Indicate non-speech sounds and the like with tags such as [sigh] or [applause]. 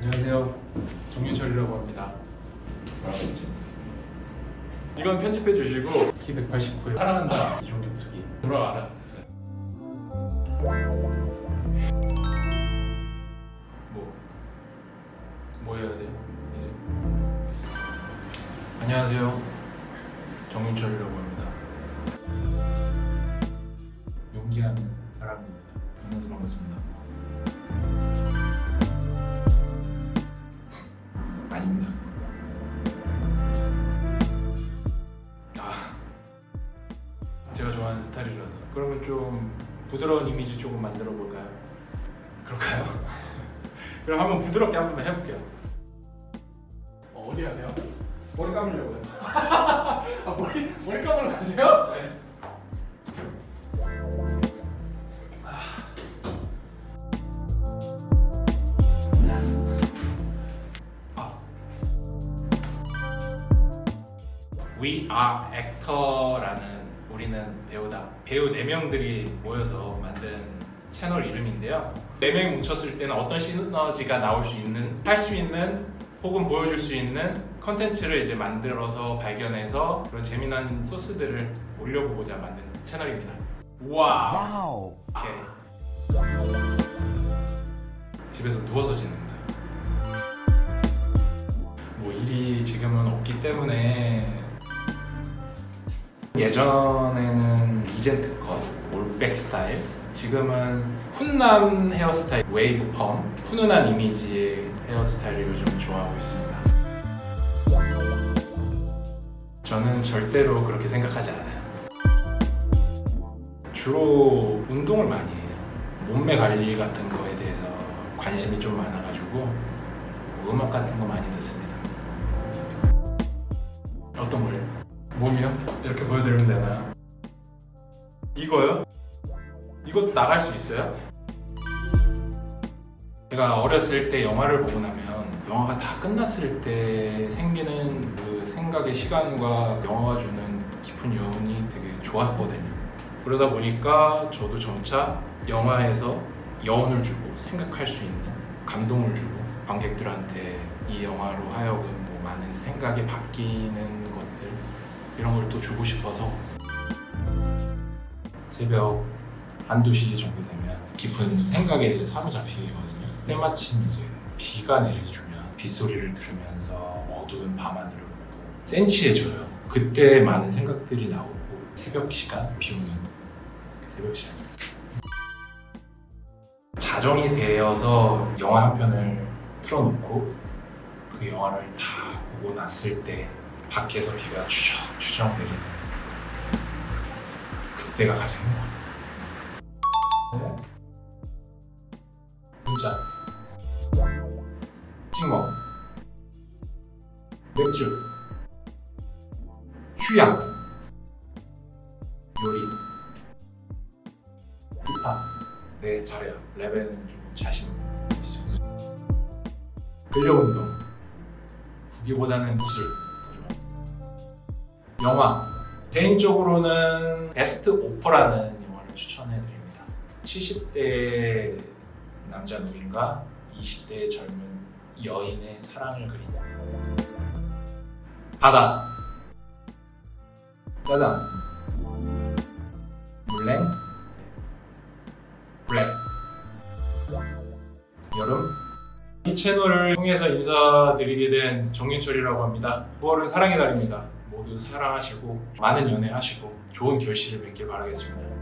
안녕하세요. 정윤철이라고 합니다. 했지? 이건 편집해 주시고 키 189에 사랑한다 이종격 투기 돌아와라. 뭐, 뭐 해야 돼요? 이제 안녕하세요. 정윤철이라고 합니다. 용기하는 사람입니다. 만나서 반갑습니다. 아닙니다. 아, 제가 좋아하는 스타일이라서 그러면 좀 부드러운 이미지 조금 만들어 볼까요? 그럴까요? [laughs] 그럼 한번 부드럽게 한번 해볼게요. 어, 어디 가세요? 머리 감으려고요. [laughs] 아, 머리 머리 감으러 가세요? 네. We are actor라는 우리는 배우다. 배우 4명들이 모여서 만든 채널 이름인데요. 4명이 뭉쳤을 때는 어떤 시너지가 나올 수 있는 할 수 있는 혹은 보여줄 수 있는 컨텐츠를 이제 만들어서 발견해서 그런 재미난 소스들을 올려보고자 만든 채널입니다. 우와! 와우. 오케이. 집에서 누워서 지냅니다. 뭐 일이 지금은 없기 때문에 예전에는 이젠트 컷, 올백 스타일. 지금은 훈남 헤어스타일, 웨이브 펌 훈훈한 이미지의 헤어스타일을 요즘 좋아하고 있습니다. 저는 절대로 그렇게 생각하지 않아요. 주로 운동을 많이 해요. 몸매 관리 같은 거에 대해서 관심이 좀 많아가지고 뭐 음악 같은 거 많이 듣습니다. 어떤 거요? 몸이요? 이렇게 보여드리면 되나요? 이거요? 이것도 나갈 수 있어요? 제가 어렸을 때 영화를 보고 나면 영화가 다 끝났을 때 생기는 그 생각의 시간과 영화가 주는 깊은 여운이 되게 좋았거든요. 그러다 보니까 저도 점차 영화에서 여운을 주고 생각할 수 있는 감동을 주고 관객들한테 이 영화로 하여금 뭐 많은 생각이 바뀌는 것들 이런 걸 또 주고 싶어서 새벽 한두 시 정도 되면 깊은 생각에 사로잡히거든요. 때마침 이제 비가 내려주면 빗소리를 들으면서 어두운 밤하늘을 보고 센치해져요. 그때 많은 생각들이 나오고 새벽 시간, 비 오는 새벽 시간. 자정이 되어서 영화 한 편을 틀어놓고 그 영화를 다 보고 났을 때 밖에서 비가 추적 추적 내리는 그때가 가장 행복합니다. 네. 문자, 찍먹, 맥주, 휴양, 요리, 힙합. 네 잘해요. 랩에는 좀 자신 있습니다. 근력 운동, 구기보다는 무술. 영화 개인적으로는 베스트 오퍼라는 영화를 추천해 드립니다. 70대 남자 노인과 20대 젊은 여인의 사랑을 그린 바다 짜장 물냉 블랙 여름 이 채널을 통해서 인사드리게 된 정윤철이라고 합니다. 9월은 사랑의 달입니다. 모두 사랑하시고 많은 연애하시고 좋은 결실을 맺길 바라겠습니다.